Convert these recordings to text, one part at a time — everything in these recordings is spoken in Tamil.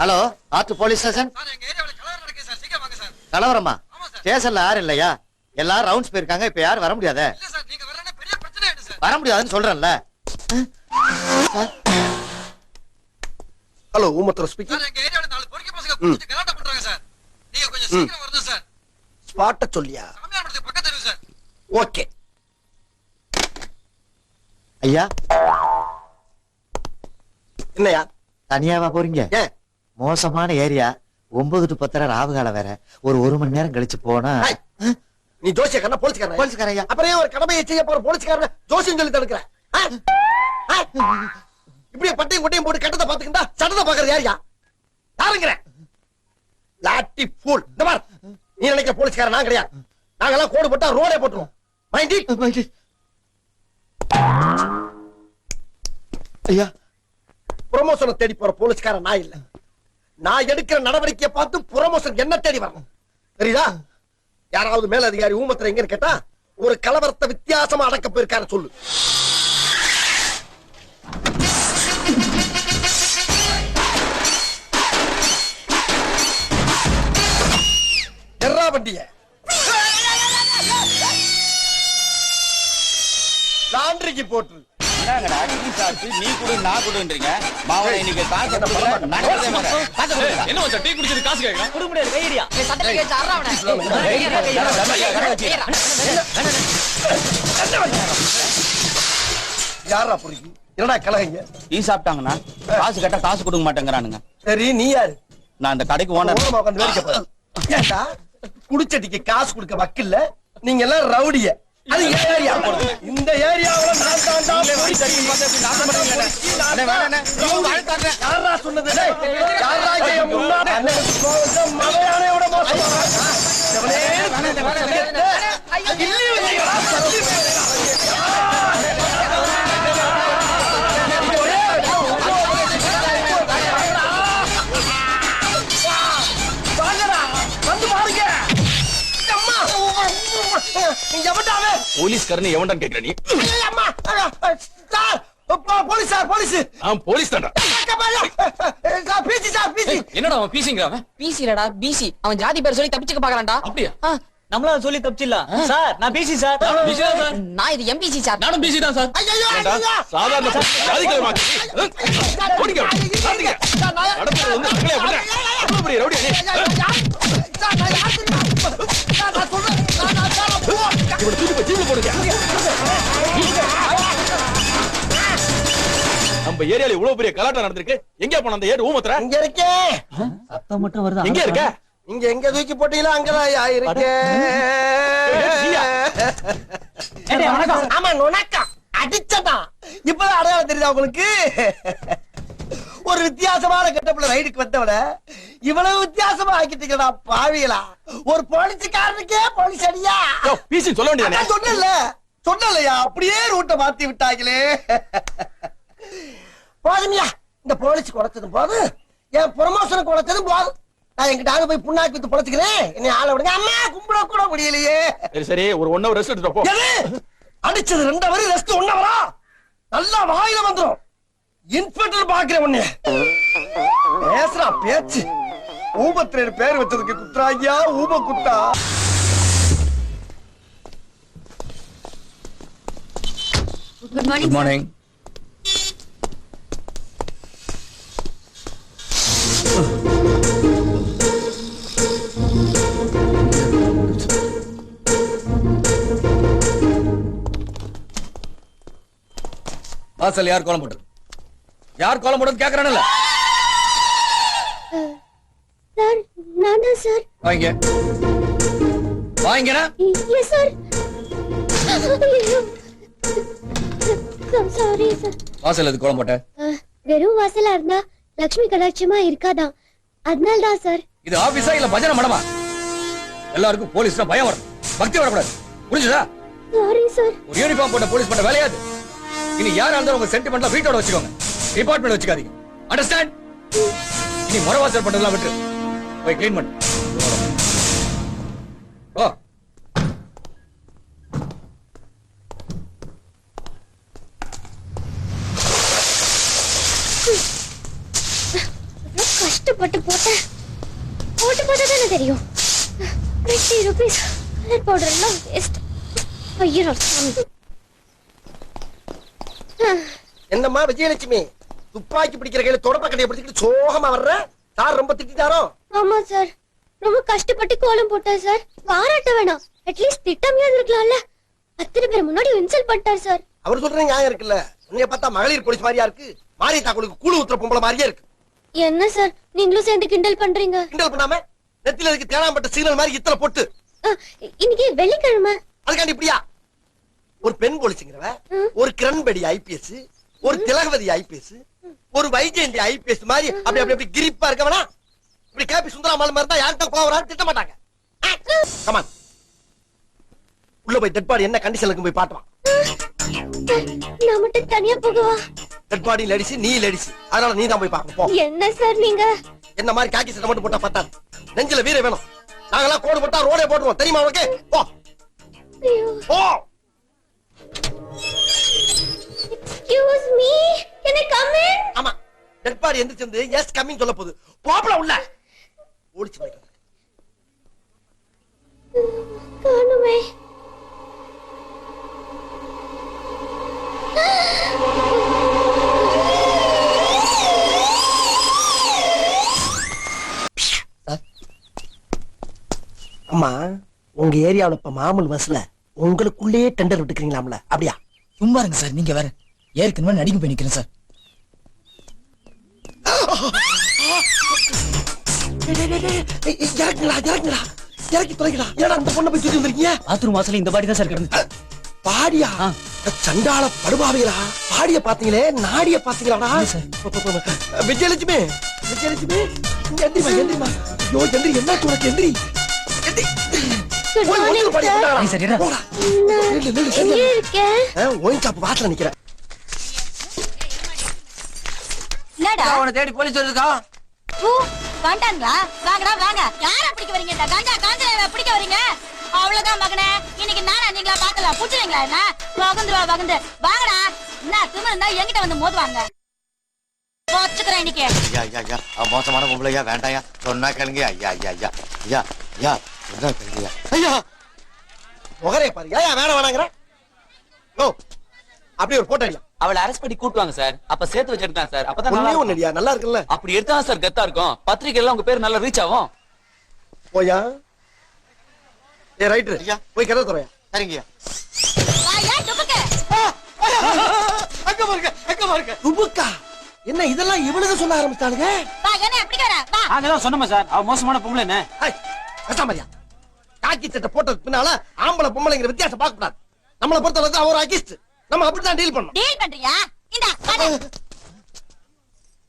ஹலோ ஆத்து போலீஸ் ஸ்டேஷன்? கலவரம் நடக்குது சார். சீக்கிரம் வாங்க சார். கலவரமா? ஆமா சார். ஸ்டேஷன்ல யாரும் இல்லையா? எல்லாரும் ரவுண்ட்ஸ் போயிருக்காங்க இப்ப யாரும் வர முடியாதே? இல்ல சார் நீங்க வரலன்னா பெரிய பிரச்சனை ஆயிடும் சார். வர முடியாதுன்னு சொல்றேன்ல. ஹலோ ஊமத்துற ஸ்பீக்கிங் சார் எங்க ஏரியாவுல நாலு பொறுக்கி பசங்க குடிச்சு கலாட்டா பண்றாங்க சார். நீங்க கொஞ்சம் சீக்கிரம் வரணும் சார். ஸ்பாட்ட சொல்லியா? சாமியார் மடத்துக்கு பக்கத்து தெரு சார். ஓகே. ஐயா? என்னையா தனியாவா போறீங்க? ஏன் மோசமான ஏரியா. ஒன்பது டு பத்தரை ராவு காலம் வேற. ஒரு ஒரு மணி நேரம் கழிச்சு போனா. நீ ஜோசியக்காரனா போலீஸ்காரனா? போலீஸ்கார ஐயா. அப்புறம் ஒரு கடமையை செய்ய போற போலீஸ்காரன ஜோசியம் சொல்லி தடுக்கிற? இப்படியே பட்டையும் கொட்டையும் போட்டு கட்டத்தை பாத்துக்கிட்டா சட்டத்தை பாக்குறது யாரியா யாருங்கிற? லாட்டி ஃபூல் இந்த பார் நீ நினைக்கிற போலீஸ்காரன் நான் கிடையாது. நாங்கெல்லாம் கோடு போட்டா ரோடே போட்டுருவோம். மைண்ட் இட் ஐயா. ப்ரொமோஷனை தேடி போற போலீஸ்காரன் நான் இல்ல. நான் எடுக்கிற நடவடிக்கையை பார்த்து ப்ரொமோஷன் என்ன தேடி வரணும்? தெரியுதா? யாராவது மேல அதிகாரி ஊமத்துல எங்கன்னு கேட்டா ஒரு கலவரத்தை வித்தியாசமா அடக்க போயிருக்காரு சொல்லு. வண்டிய லாண்டரிக்கு போட்டு. என்னங்கடா டீ சாப்பிட்டு நீ குடு நான் குடுன்றீங்க? மாவன இன்னைக்கு காசு என்ன மச்சான் டீ குடிச்சிட்டு காசு முடியாது கையடியா யாரா என்னடா கலகங்க? டீ சாப்பிட்டாங்கண்ணா. காசு கேட்டா காசு கொடுக்க மாட்டேங்கிறானுங்க. சரி நீ யாரு? நான் இந்த கடைக்கு ஓனர். வேடிக்கை குடிச்சட்டிக்கு காசு கொடுக்க வக்கில்ல. நீங்க எல்லாம் ரவுடிய. அது ஏரியா இந்த ஏரியாவுல நான் சொன்னது? முன்னாடி? மலையானே விட மோசமா? எவன்டாவே போலீஸ்காரன் எவன்டான்னு கேக்குற நீ அம்மா சார் போலீஸ் சார் போலீஸ் நான் போலீஸ் தான்டா சார் பிசி சார் பிசி என்னடா அவன் பீசிங்கிறான் அவன் பிசிலடா பிசி அவன் ஜாதி பேர் சொல்லி தப்பிச்சுக்க பாக்குறான்டா அப்படியா நம்மளால சொல்லி தப்பிச்சில்ல சார் நான் பிசி சார் நான் இது எம்பிசி சார் நானும் பிசி தான் சார் சாதாரண இவனை தூக்கி போய் ஜீப்ல போடுங்க. நம்ம ஏரியால இவ்வளவு பெரிய கலாட்டம் நடந்திருக்கு. எங்க போன அந்த ஏடு ஊமத்துற? இங்க இருக்கேன் சத்தம் மட்டும் வருது? எங்க இருக்க? இங்க எங்க தூக்கி போட்டீங்களோ அங்கதான் வணக்கம். ஆமா நுணக்கம் அடிச்சதா? இப்பதான் அடையாளம் தெரியுதா உங்களுக்கு? ஒரு வித்தியாசமான கட்டப்புல ரைடுக்கு வந்தவன இவ்வளவு வித்தியாசமா ஆக்கிட்டீங்களா பாவிகளா. ஒரு போலீஸ்காரனுக்கே போலீஸ் அடியா? பிசி சொல்ல வேண்டியதானே அதான் சொன்னேன்ல. சொன்னலையா அப்படியே ரூட்டை மாத்தி விட்டாங்களே. போதுமியா இந்த போலீஸ் குறைச்சதும் போதும் என் ப்ரொமோஷனுக்கு குறைச்சதும் போதும் நான் எங்கிட்ட போய் புண்ணாக்கி வித்து பொழைச்சுக்கிறேன். என்னை ஆள விடுங்க. அம்மா கும்பிட கூட முடியலையே. சரி சரி ஒரு ஒன் ஹவர் ரெஸ்ட் எடுத்துட்டு போ. அடிச்சது ரெண்டு வரி ரெஸ்ட் ஒன்னவரா நல்லா வாயில வந்துரும். இன்ஸ்பெக்டர் பாக்குறேன் உன்னை. பேசுறா பேச்சு. ஊபத்திரர் பேர் வச்சதுக்கு குத்ராய்யா ஊப குத்தா? குட் மார்னிங் குட் மார்னிங் வாசல் யார் கோலம் போட்டது? யார் கோலம் போட்டது கேக்குறானல்ல சார் நான் தான் சார். வாங்க. வாங்கினா எஸ் சார். Sorry sir. வாசல் எது கோலம் போட்ட? வெறும் வாசலா இருந்தா லக்ஷ்மி கடாட்சமா இருக்காதான். அதனால தான் சார். இது ஆபீஸா இல்ல பஜனை மடமா? எல்லாருக்கும் போலீஸ்னா பயம் வரும். பக்தி வரக்கூடாது. புரிஞ்சுதா? Sorry sir. ஒரு யூனிஃபார்ம் போட்ட போலீஸ் பண்ண வேலையாது இனி யாரா இருந்தாலும் உங்க சென்டிமெண்ட்ல வீட்டோட வச்சுக்கோங்க. டிபார்ட்மெண்ட் வச்சுக்காதீங்க. அண்டர்ஸ்டாண்ட் இனி முறவாசல் பண்றதெல்லாம் விட்டு போய் க்ளீன் பண்ணு. ஓ கஷ்டப்பட்டு போட்டேன். போட்டு பார்த்தா தானே தெரியும். டுவெண்ட்டி ருபீஸ் கலர் பவுடர் எல்லாம் வேஸ்ட் ஐயோ சாமி என்னம்மா விஜயலட்சுமி? துப்பாக்கி பிடிக்கிற கையில தொடப்ப கடையை பிடிச்சிட்டு சோகமா வர்ற? சார் ரொம்ப திட்டாரோ ஆமா சார். ரொம்ப கஷ்டப்பட்டு கோலம் போட்டார் சார். பாராட்ட வேணாம். அட்லீஸ்ட் திட்டமையாவது இருக்கலாம்ல. அத்தனை பேர் முன்னாடி இன்சல்ட் பண்ணிட்டார் சார். அவர் சொல்ற நியாயம் இருக்குல்ல. உன்னைய பார்த்தா மகளிர் போலீஸ் மாதிரியா இருக்கு. மாரி தாக்குளுக்கு கூழு ஊத்துற பொம்பளை மாதிரியே இருக்கு. என்ன சார்? நீங்களும் சேர்ந்து கிண்டல் பண்றீங்க? கிண்டல் பண்ணாம நெத்தில இருக்கு தேனாம்பட்ட சிக்னல் மாதிரி இத்தனை பொட்டு? இன்னைக்கு வெள்ளிக்கிழமை. அதுக்காண்டி இப்படியா? ஒரு பெண் போலீஸுங்கிறவ. ஒரு கிரண்பேடி ஐபிஎஸ் ஒரு திலகவதி ஐபிஎஸ் ஒரு வைஜெயந்தி ஐபிஎஸ் மாதிரி அப்படி அப்படி அப்படி கிரிப்பா இருக்கவனா? இப்படி கேபி சுந்தராமல் மாதிரி தான் யார்கிட்ட வராது திட்ட மாட்டாங்க. கமான் உள்ள போய் டெட் பாடி என்ன கண்டிஷன்ல இருக்கு போய் பாட்டுவான் நான் மட்டும் தனியா போகவா? டெட் பாடி லேடிஸ் நீ லேடிஸ் அதனால நீ தான் போய் பார்க்கணும் போ. என்ன சார் நீங்க? என்ன மாதிரி காக்கி சட்டை மட்டும் போட்டா பத்தாது. நெஞ்சில வீர வேணும். நாங்கெல்லாம் கோடு போட்டா ரோடே போட்டுருவோம். தெரியுமா உனக்கு? போ. போ. டெட் பாடி எந்திரிச்சு வந்து எஸ் கம்மிங் சொல்ல போகுது. போப்பல உள்ள. ஓடிச்சு போயிட்டு. காணுமே. அம்மா உங்க ஏரியாவுல இப்ப மாமூல் பஸ்ல உங்களுக்குள்ளேயே டெண்டர் விட்டுக்கிறீங்களாம்ல? அப்படியா? சும்மா இருங்க சார் நீங்க வேற. ஏற்கனவே நடிக்க போய் நிக்கிறேன் சார். இறக்குங்களா இறக்குங்களா இறக்கி அந்த பொண்ணை போய் சுத்தி வந்திருக்கீங்க பாத்ரூம் வாசல்ல இந்த பாடி தான் சார் கிடந்து. பாடியா? ஆ. சண்டாள படுபாவிகளா பாடிய பாத்தீங்களே நாடிய பாத்தீங்களாடா? விஜயலட்சுமி விஜயலட்சுமி இங்க எந்திரிமா எந்திரிமா ஐயோ எந்திரி என்ன உனக்கு? எந்திரி. நிக்கிறேன். தேடி போலீஸ் இருக்கா ஓ வந்துட்டாங்களா வாங்கடா வாங்க. யார பிடிக்க வரீங்க? இந்த கஞ்சா காஞ்சா பிடிக்க வரீங்க? அவ்வளவுதான் மகனே. இன்னைக்கு நானா நீங்களா பாக்கலாம் புடிச்சுவீங்களா என்ன? வகுந்துருவா வகுந்து வாங்கடா. என்ன திமிரு இருந்தா என்கிட்ட வந்து மோதுவாங்க. வச்சுக்கிறேன் இன்னைக்கு. ஐயா மோசமான பொம்பளையா வேண்டாயா? சொன்னா கேளுங்க. ஐயா ஐயா ஐயா. ஐயா ஐயா. சொன்னா கேளுங்க? ஐயா! முகரே பாரு ஏன் வேணாம் வேணாங்கிற ஓ அப்படி ஒரு போட்டோ இல்ல அவளை அரெஸ்ட் பண்ணி கூட்டுவாங்க சார் அப்ப சேர்த்து வச்சிருக்கான் சார் அப்பதான் நல்லா ஒண்ணே இல்லையா நல்லா இருக்குல்ல? அப்படி எடுத்தா சார் கெத்தா இருக்கும். பத்திரிக்கையில உங்க பேர் நல்லா ரீச் ஆகும். போயா? ஏ ரைட்டு ஐயா. போய் கதை துறையா? சரிங்கய்யா. அங்க பாருங்க அங்க பாருங்க. துபுக்கா என்ன இதெல்லாம் இவனுக்கு சொல்ல ஆரம்பிச்சானுங்க வா என்ன வா. தான் சொன்னோமே சார் அவ மோசமான பொம்பளை என்ன? ஐய், கசாமரியா காக்கி சட்டை போட்டதுக்கு பின்னால ஆம்பளை பொம்பளைங்கிற வித்தியாசம் பார்க்க கூடாது நம்மளை பொறுத்தளவுக்கு அவர் அகிஸ்ட் நம்ம அப்படித்தான் டீல் பண்ணணும். டீல் பண்றியா? இந்த.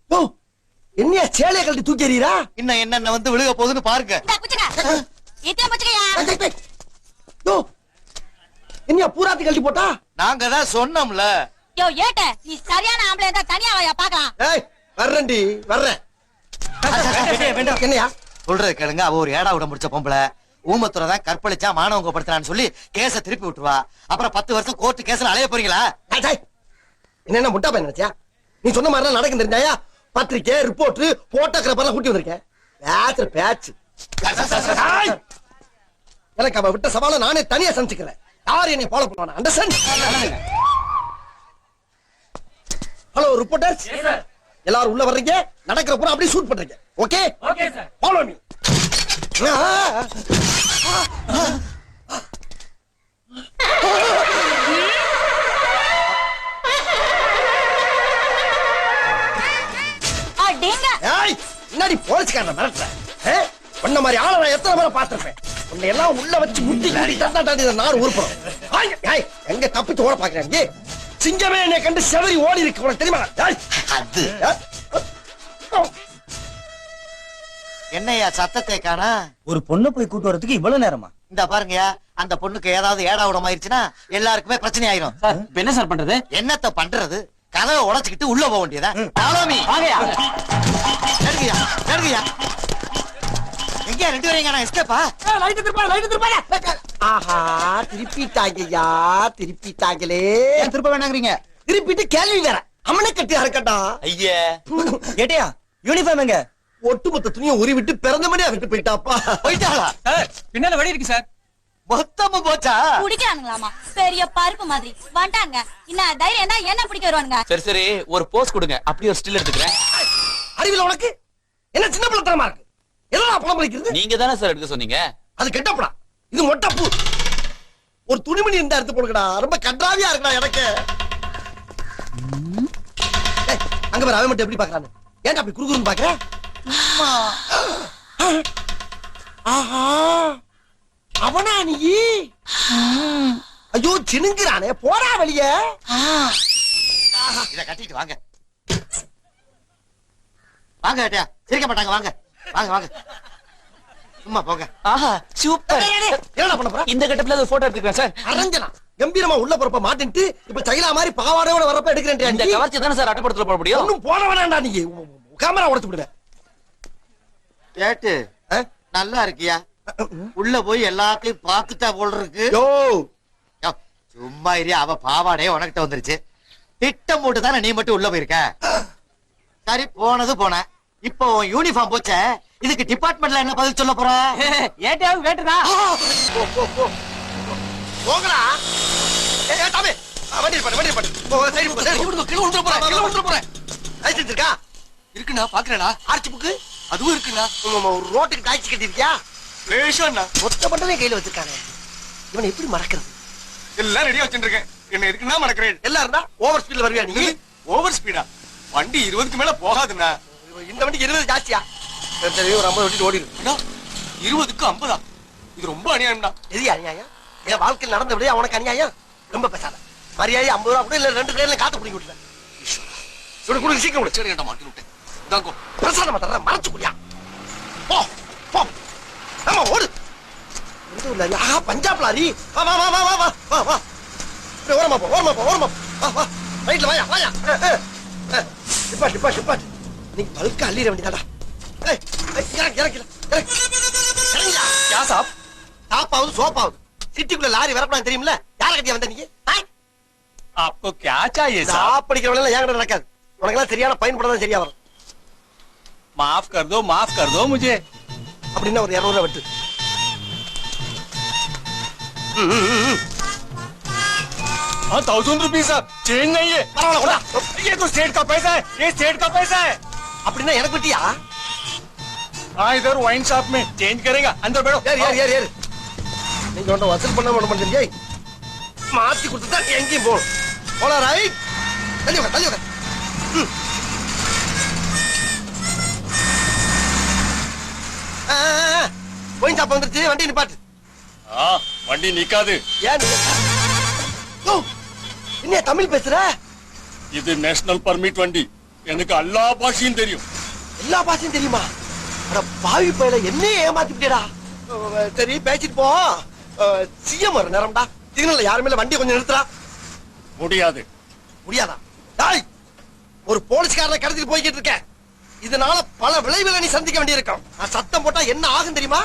ஓ என்னையா சேலைய கழட்டி தூக்கி எறியறா? இன்னும் என்னென்ன வந்து விழுக போகுதுன்னு பாருங்க. இந்த புச்சுக்க இத்தனை புச்சுக்கையா யோ என்னையா பூராத்தி கழட்டி போட்டா? நாங்க தான் சொன்னோம்ல. யோ ஏட்ட நீ சரியான ஆம்பளை இருந்தா தனியா வாயா பாக்கலாம் ஏய் வர்றேன்டி வர்றேன். என்னையா? சொல்றது கேளுங்க அவ ஒரு ஏடா விட முடிச்ச பொம்பளை. ஊமத்துறை தான் கற்பழிச்சா மாணவங்க படுத்துறான்னு சொல்லி கேஸ திருப்பி விட்டுருவா. அப்புறம் பத்து வருஷம் கோர்ட்டு கேஸ்ல அலைய போறீங்களா. என்ன என்ன முட்டா பையன் நினைச்சியா? நீ சொன்ன மாதிரி நடக்கும் தெரிஞ்சாயா? பத்திரிக்கை ரிப்போர்ட் போட்டோகிராஃபர்லாம் கூட்டி வந்திருக்கேன். பேச்சு. பேச்சு. எனக்கு அவ விட்ட சவாலை நானே தனியா சமைச்சுக்கிறேன் யார் என்னை ஃபாலோ பண்ணுவானா அண்டர்ஸ்டாண்ட் ஹலோ ரிப்போர்ட்டர்ஸ் எல்லாரும் உள்ள வர்றீங்க நடக்கிற பூரா அப்படியே ஷூட் பண்றீங்க. Okay okay sir follow me முன்னாடி போலீஸ்காரன் மிரட்டுற? உன்ன மாதிரி ஆளை நான் எத்தனை பேரை பார்த்திருப்பேன்? உன்னை எல்லாம் உள்ள வச்சு முட்டி முட்டி தட்டா தாண்டி இந்த நாடு உருப்படும். ஆய், ஏய், எங்க தப்பிச்சு ஓட பாக்குறாங்க சிங்கமே என்னை கண்டு செவரி ஓடி இருக்கு உனக்கு தெரியுமா அது. ஏய், என்னய்யா சத்தத்தை காணா? ஒரு பொண்ணை போய் கூட்டு வரதுக்கு இவ்வளவு நேரமா? இந்த பாருங்கயா அந்த பொண்ணுக்கு ஏதாவது ஏடா விடம் ஆயிருச்சுன்னா எல்லாருக்குமே பிரச்சனை ஆயிரும் சார் இப்ப என்ன சார் பண்றது? என்னத்த பண்றது? கதவை உடைச்சுக்கிட்டு உள்ள போக வேண்டியதா? நாளாமி வாங்கயா எடுங்கய்யா எடுங்கய்யா எங்க ரெண்டு பேரும் எங்க எஸ்கேப்பா? லைட் திருப்பா லைட் திருப்பா ஆஹா திருப்பிட்டாங்கய்யா திருப்பிட்டாங்களே. திருப்ப வேணாங்கிறீங்க? திருப்பிட்டு கேள்வி வேற. அவனை கட்டி அறக்கட்டா. ஐயே. ஏட்டையா யூனிஃபார்ம் எங்க? ஒட்டுமொத்த துணியை உரி விட்டு பிறந்த மணியா விட்டு போயிட்டாப்பா. போயிட்டாளா? சார் பின்னால வழி இருக்கு சார். மொத்தமும் போச்சா? குடிக்கிறானுங்களாமா பெரிய பருப்பு மாதிரி. வந்துட்டாங்க என்ன தைரியம் தான் என்ன பிடிக்க வருவானுங்க? சரி சரி ஒரு போஸ் கொடுங்க. அப்படியே ஒரு ஸ்டில் எடுத்துக்கிறேன். அறிவில உனக்கு? என்ன சின்ன பிள்ளைத்தனமா இருக்கு? எல்லாம் பணம் பழிக்கிறது? நீங்க தானே சார் எடுக்க சொன்னீங்க? அது கெட்டப்படா இது மொட்டப்பூ. ஒரு துணிமணி இருந்தா எடுத்து போடுங்கடா. ரொம்ப கன்றாவியா இருக்குடா எனக்கு. அங்க பாரு அவன் மட்டும் எப்படி பாக்குறான்னு. ஏன்டா அப்படி குறுகுறுன்னு ஆஹா. அவனா நீ? ஐயோ சினுங்கிறானே. போடா வெளியே. இத கட்டிட்டு வாங்க. வாங்க ஏட்டையா. சிரிக்க மாட்டாங்க. வாங்க. வாங்க வாங்க. சும்மா போங்க. ஆஹா சூப்பர். என்னடா பண்ண போற? இந்த கட்டப்ல ஒரு போட்டோ எடுத்துக்கிறேன் சார். அரஞ்சனா. கம்பீரமா உள்ள போறப்ப மாட்டின்ட்டு இப்ப சைலா மாதிரி பாவாடையோட வரப்ப இந்த எடுக்கிறேன் கவர்ச்சி தானே சார் அட்டப்படத்துல போட முடியும்? ஒண்ணும் போட வேணாம்டா நீ. கேமரா உடைச்சு விடுவேன். ஏட்டு நல்லா இருக்கியா? உள்ள போய் எல்லாத்தையும் பார்த்துட்டா போல் இருக்கு. சும்மா இரு அவ பாவாடையே உனக்கிட்ட வந்துருச்சு. திட்டம் போட்டு தானே நீ மட்டும் உள்ள போயிருக்க? சரி போனது போன. இப்போ உன் யூனிஃபார்ம் போச்சே. இதுக்கு டிபார்ட்மெண்ட்ல என்ன பதில் சொல்ல போற? போங்கடா ஏய் ஏய், தம்பி! வண்டி பண்ணு வண்டி பண்ணு போ சைடு போ சைடு விடுங்க, கீழே விழுந்துற போறேன், கீழே விழுந்துற போறேன். லைசென்ஸ் இருக்கா? RC book? அதுவும் இருக்குண்ணா. ஒரு ரோட்டுக்கு டாக்ஸி கட்டிருக்கியா லேஷாண்ணா மொத்த பண்டமே கையில வச்சிருக்கானே. இவனை எப்படி மறக்கிறது? எல்லாம் ரெடியா வச்சுட்டு இருக்கேன் என்ன இருக்குன்னா மறக்கிறேன்? எல்லாம் இருந்தா ஓவர் ஸ்பீட்ல வருவியா நீ? ஓவர் ஸ்பீடா வண்டி இருபதுக்கு மேல போகாதுண்ணா. இந்த வண்டிக்கு இருபது ஜாஸ்தியா? ஒரு ஐம்பது வண்டி ஓடிடும் இருபதுக்கு ஐம்பதா? இது ரொம்ப அநியாயம்டா எது அநியாயம்? என் வாழ்க்கையில் நடந்த விட உனக்கு அநியாயம்? ரொம்ப பேசாத. மரியாதை ஐம்பது ரூபா கூட இல்ல ரெண்டு பேர்ல காத்து பிடிக்க விட்டுல சொல்லு கொடுங்க சீக்கிரம் விடு சரி ஏன்டா மாட்டி விட்டேன். இதாங்கோ பிரசாதம் தர மறைச்சு குடியா போ போ ஆமா ஓடு எந்த ஊர்ல லாரி? ஆஹா பஞ்சாப் லாரி வா வா வா வா வா வா வா வா இப்படி ஓரமா போ ஓரமா போ ஓரமா போ. வா வா ரைட்ல வாயா வாயா டிப்பா டிப்பா டிப்பா நீ பல்க அள்ளிட வேண்டியதாடா ஏய் ஏய், இறங்கு இறங்கு இறங்கு இறங்கியா யா சாப் டாப்பாவது சோப்பாவது சிட்டிக்குள்ள லாரி வரப்படாது தெரியுமில்ல யார கட்டியா வந்த நீங்க ஆ? आपको क्या चाहिए சாப் படிக்கிறவங்க எல்லாம் என்கிட்ட நடக்காது உனக்கெல்லாம் சரியான பயன்பட தான் சரியா வரும் माफ कर दो माफ कर दो मुझे அப்படின்னா ஒரு இரநூறுவா வெட்டு ம், ம், ம், ம். हाँ थाउजेंड रुपीज चेंज नहीं है பரவாயில்ல கொண்டா. ये तो स्टेट का पैसा है ये स्टेट का पैसा है அப்படின்னா எனக்கு வெட்டியா हाँ इधर वाइन शॉप में चेंज करेगा अंदर बैठो ஏறு ஏறு ஏறு ஏறு நீங்க ஒன்றும் வசூல் பண்ண விட மாட்டேங்க மாத்தி கொடுத்துட்டா நீ எங்கேயும் போகணும் போலாம் ரைட் தள்ளி உட்கார் தள்ளி உட்கார் ம். ஆ. போய் சாப்பா வந்துருச்சு. வண்டி நிப்பாட்டு. வண்டி நிக்காது. ஏன் என்ன தமிழ் பேசுற? இது நேஷனல் பர்மிட் வண்டி. எனக்கு எல்லா பாஷையும் தெரியும். எல்லா பாஷையும் தெரியுமா? அட பாவி பையில என்ன ஏமாத்திட்டேடா. சரி பேசிட்டு போ. சிஎம் வர நேரம்டா. சிக்னல்ல யாருமே வண்டி கொஞ்சம் நிறுத்துறா? முடியாது. முடியாதா? டாய்! ஒரு போலீஸ்காரனை கடத்திட்டு போய்கிட்டு இருக்கேன். இதனால பல விளைவுகளை நீ சந்திக்க வேண்டியிருக்கும். நான் சத்தம் போட்டா என்ன ஆகும் தெரியுமா?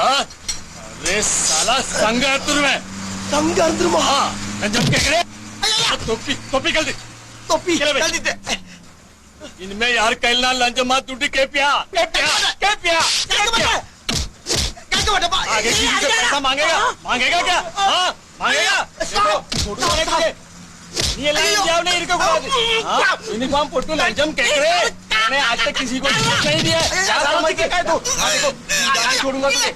அரே சலா சங்க அறுத்துருவேன் சங்க அறுத்துருமா? நஞ்சம் கேக்குறேன் தொப்பி தொப்பி தொப்பி கழுதிட்டு இனிமே யாரு கையில் நான் லஞ்சமா துட்டு கேப்பியா? கேப்பியா? கேப்பியா? கேப்பியா? கேட்க மாட்டேப்பா மாங்கேயா நீ எல்லாம் இருக்க கூடாது இனிமாம் போட்டு லஞ்சம் கேக்குறேன் मैंने आज तक किसी को छूट नहीं दिया है तू छोड़ूंगा तुझे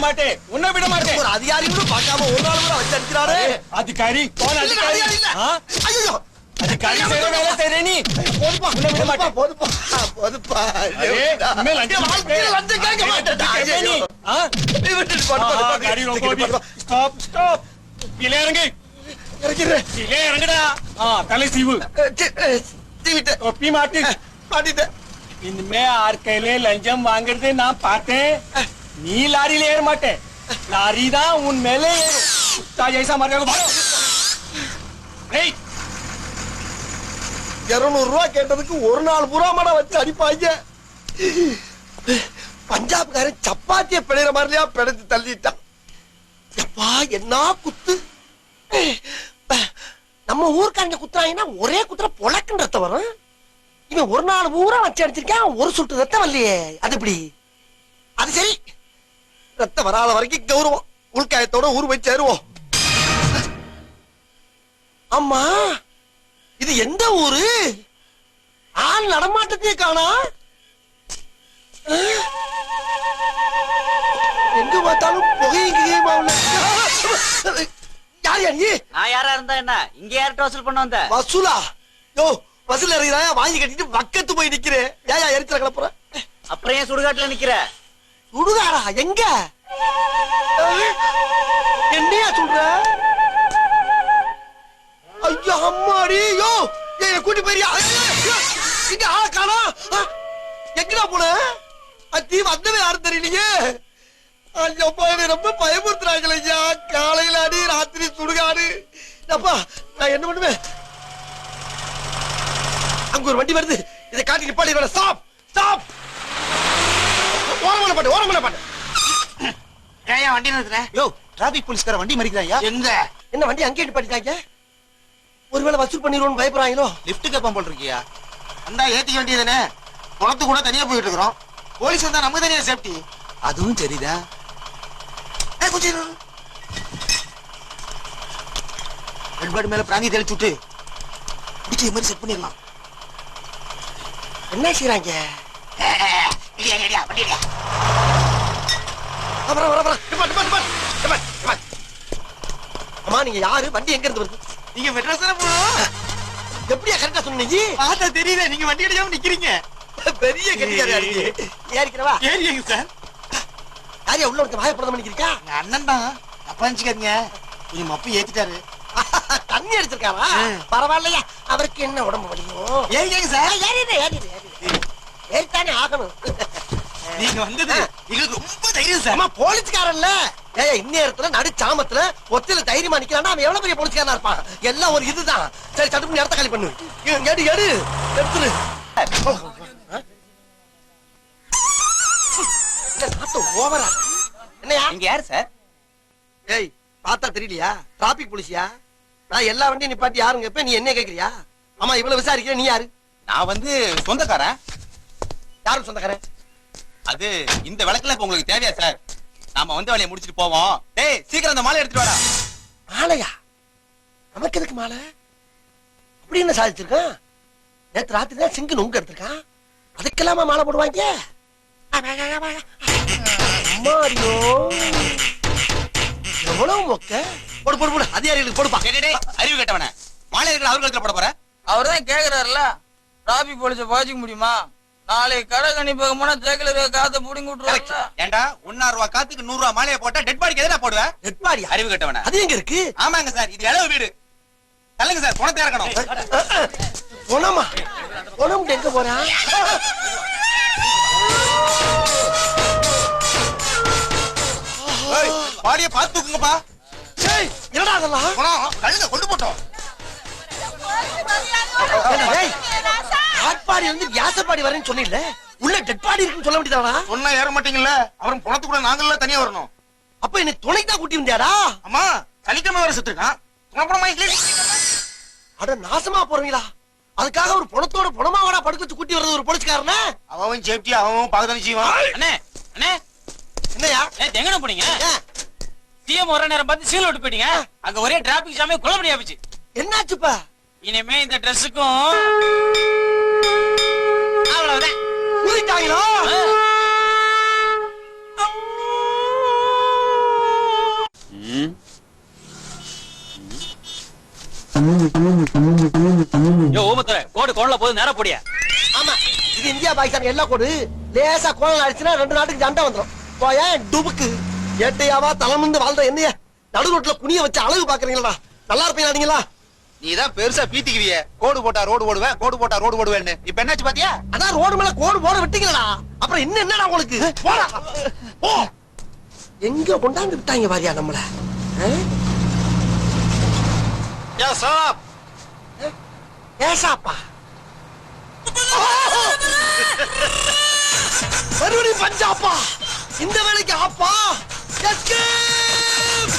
மாட்டே உன்னை விட மாட்டேன் அதிகாரி கூட பார்க்காம ஒரு நாள் கூட வச்சு அதிகாரி கோன் அதிகாரி ஐயோ இறங்கு. இறங்குடா. தலை சீவு. தொப்பி மாட்டி. மாட்டிட்டேன். இனிமே ஆர் கையில லஞ்சம் வாங்குறது நான் பார்த்தேன். நீ லாரியில ஏற மாட்டேன். லாரி தான் உன் மேலே ஏறும். ஜெய்சா மாதிரி இருநூறு ரூபா கேட்டதுக்கு ஒரு நாள் பூரா மடம் வச்சு அடிப்பாங்க. பஞ்சாப்காரன் சப்பாத்திய பிழைற மாதிரியா பிழைச்சு தள்ளிட்டான். எப்பா என்ன குத்து? நம்ம ஊருக்காரங்க குத்துறாங்கன்னா ஒரே குத்துற பொழக்குன்னு ரத்தம் வரும். இவன் ஒரு நாள் பூரா வச்சு அடிச்சிருக்கான் ஒரு சுட்டு ரத்தம் வரலையே. அது எப்படி? அது சரி. ரத்தம் வராத வரைக்கும் கௌரவம் உள்காயத்தோட ஊர் போய் சேருவோம். ஆமா. இது எந்த ஊரு? ஆள் நடமாட்டத்தையே காணா? எங்க பார்த்தாலும் புகையும் கிகையுமா யார் நீ? நான் யாரா இருந்தா என்ன? இங்க யார்கிட்ட வசூல் பண்ண வந்த? வசூலா? யோ வசூல் இறங்கிறாயா வாங்கி கட்டிட்டு பக்கத்து போய் நிக்கிறேன். ஏயா எரிச்சல கிளப்புற? அப்புறம் ஏன் சுடுகாட்டுல நிக்கிற? சுடுகாடா? எங்க? போயிரியா இங்க ஆள எங்கடா போன? அத்தி வந்தவே யாரும் தெரியலையே. ஐயோ என்ன ரொம்ப பயமுறுத்துறாங்களே ஐயா. காலையில அடி ராத்திரி சுடுகாடு. அப்பா நான் என்ன பண்ணுவேன்? அங்க ஒரு வண்டி வருது. இதை காட்டி நிப்பாடி வேணாம் ஸ்டாப் ஸ்டாப் ஓரமான பாட்டு ஓரமான பாட்டு. ஏன் வண்டி நிறுத்துற யோ டிராபிக் போலீஸ்கார வண்டி மறிக்கிறாயா எங்க? என்ன வண்டி அங்கே நிப்பாட்டிட்டாங்க ஒருவேளை வசூல் பண்ணிடுவோம்னு பயப்படுறாங்களோ? லிப்ட் கேப்பம் இருக்கியா அந்த ஏத்திக்க வேண்டியதுதானே? குளத்து கூட தனியா போயிட்டு இருக்கிறோம். போலீஸ் வந்தா நமக்கு தனியா சேஃப்டி அதுவும் சரிதான். ரெட் பேர்டு மேல பிராந்தி தெளிச்சு விட்டு பிடிச்ச மாதிரி செட் பண்ணிடலாம். என்ன செய்யறாங்க நிப்பாட்டு நிப்பாட்டு நிப்பாட்டு அம்மா நீங்க யாரு? வண்டி எங்க இருந்து வருது? நீங்க மெட்ராஸ் தானே எப்படியா கரெக்டா சொன்னீங்க? பார்த்தா தெரியல நீங்க வண்டி அடிக்காம நிக்கிறீங்க. பெரிய கட்டிக்காரா ஏறிக்கிறவா? ஏறியங்க சார்? யாரையா உள்ள ஒருத்த வாயப்படம் பண்ணிக்கிறீக்கா எங்க அண்ணன் தான். அப்பா நினைச்சுக்காதீங்க. கொஞ்சம் மப்பு ஏத்திட்டாரு. தண்ணி அடிச்சிருக்காரா பரவாயில்லையா. அவருக்கு என்ன உடம்பு வலியும் ஏறிக்கங்க சார்? ஏறிடு ஏறிடு ஏறித்தானே ஆகணும். நீங்க வந்தது எங்களுக்கு ரொம்ப தைரியம் சார். போலீஸ்காரன்ல. ஏய் இந்நேரத்துல நடு சாமத்துல ஒத்தில தைரியமா நிக்கிறான்னா அவன் எவ்வளவு பெரிய போலீஸ்காரனா இருப்பான்? எல்லாம் ஒரு இதுதான். சரி சட்டுப்பு இடத்த காலி பண்ணு. எடு எடு. எடுத்துரு. ஓவரா? என்னையா? இங்க யாரு சார்? ஏய் பார்த்தா தெரியலையா? டிராபிக் போலீஸியா நான் எல்லா வண்டியும் நிப்பாட்டி யாருங்க இப்ப? நீ என்ன கேக்குறியா? ஆமா இவ்வளவு விசாரிக்கிற? நீ யாரு? நான் வந்து சொந்தக்காரன். யாரும் சொந்தக்காரன்? அது இந்த விளக்குல இப்ப உங்களுக்கு தேவையா சார்? நாம வந்து வேலையை முடிச்சிட்டு போவோம். டேய் சீக்கிரம் அந்த மாலை எடுத்துட்டு வாடா. மாலையா? நமக்கு எதுக்கு மாலை? அப்படி என்ன சாதிச்சிருக்கான்? நேத்து ராத்திரி தான் சிங்கு நுங்க எடுத்திருக்கான். அதுக்கெல்லாமா மாலை போடுவாங்க? அம்மாடியோ எவ்வளவு மொக்க? போடு போடு போடு. அதிகாரிகளுக்கு போடுப்பா? டேய், டேய், டேய், அறிவு கேட்டவன. மாலை இருக்கிற அவர் கழுத்துல போட போற? அவர் தான் கேக்குறாருல டிராபிக் போலீஸ பாய்ச்சிக்க முடியுமா? நாளைக்கு கடை கணிப்பாக போனா ஜெகல காத்த புடிங்கி விட்டுருவாங்க ஏண்டா ஒன்னா ரூபா காத்துக்கு நூறு ரூபா மாலையை போட்டா டெட் பாடிக்கு எதுனா போடுவேன் நெட்பாடியா அறிவு கேட்டவன. அது எங்க இருக்கு? ஆமாங்க சார் இது இளவு வீடு. தள்ளுங்க சார் பணத்தை இறக்கணும். பொணமா? பொணம் எங்க போறான் ஏய், பாடிய பார்த்து தூக்குங்கப்பா. ஏய், என்னடா அதெல்லாம்? பணம் கழுத கொண்டு போட்டோம். ஏய், ஆட்பாடி வந்து வியாசப்பாடி வரேன்னு சொன்னீங்கல்ல உள்ள டெட் பாடி இருக்குன்னு சொல்ல வேண்டியதானா சொன்னா ஏற மாட்டீங்கல்ல? அப்புறம் பணத்து கூட நாங்கள தனியா வரணும். அப்ப என்ன துணைக்கு தான் கூட்டி வந்தியாடா அம்மா சனிக்கிழமை வர சுத்துருக்கான் துணப்பணமா அட நாசமா போறீங்களா? அதுக்காக ஒரு பணத்தோட பணமாவடா படுக்க வச்சு கூட்டி வர்றது ஒரு போலீஸ்காரன? அவன் சேஃப்டி அவன் பாக்கதானே செய்வான். அண்ணே அண்ணே. என்னையா? எங்கண்ணே போனீங்க சிஎம் வர நேரம் பார்த்து சீல் விட்டு போயிட்டீங்க. அங்க ஒரே டிராபிக் ஜாமே குழப்படி ஆயிடுச்சு. என்னாச்சுப்பா? இனிமே இந்த ட்ரெஸ்ஸுக்கும் அவ்வளவுதான் ஓமத்துற கோடு கோணல போது நேரா போடியா. ஆமா இது இந்தியா பாகிஸ்தான் எல்லா கோடு. லேசா கோலம் அடிச்சுனா ரெண்டு நாட்டுக்கு சண்டை வந்துரும். போயா டுபுக்கு. ஏட்டையாவா தலைமுந்து வாழ்ற என்னைய? நடு ரோட்ல குனிய வச்சு அழகு பாக்குறீங்களா நல்லா இருப்பீங்களா நீங்களா? நீ தான் பெருசா பீத்திக்குவிய கோடு போட்டா ரோடு ஓடுவேன் கோடு போட்டா ரோடு ஓடுவேன்னு. இப்ப என்னாச்சு பாத்தியா? அதான் ரோடு மேல கோடு போட விட்டீங்களா? அப்புறம் இன்னும் என்னடா உங்களுக்கு? போடா போ. எங்க கொண்டாந்து விட்டாங்க பாரியா நம்மள? ஏசாப்பா மறுபடியும் பஞ்சாப்பா? இந்த வேலைக்கு ஆப்பா? Escape!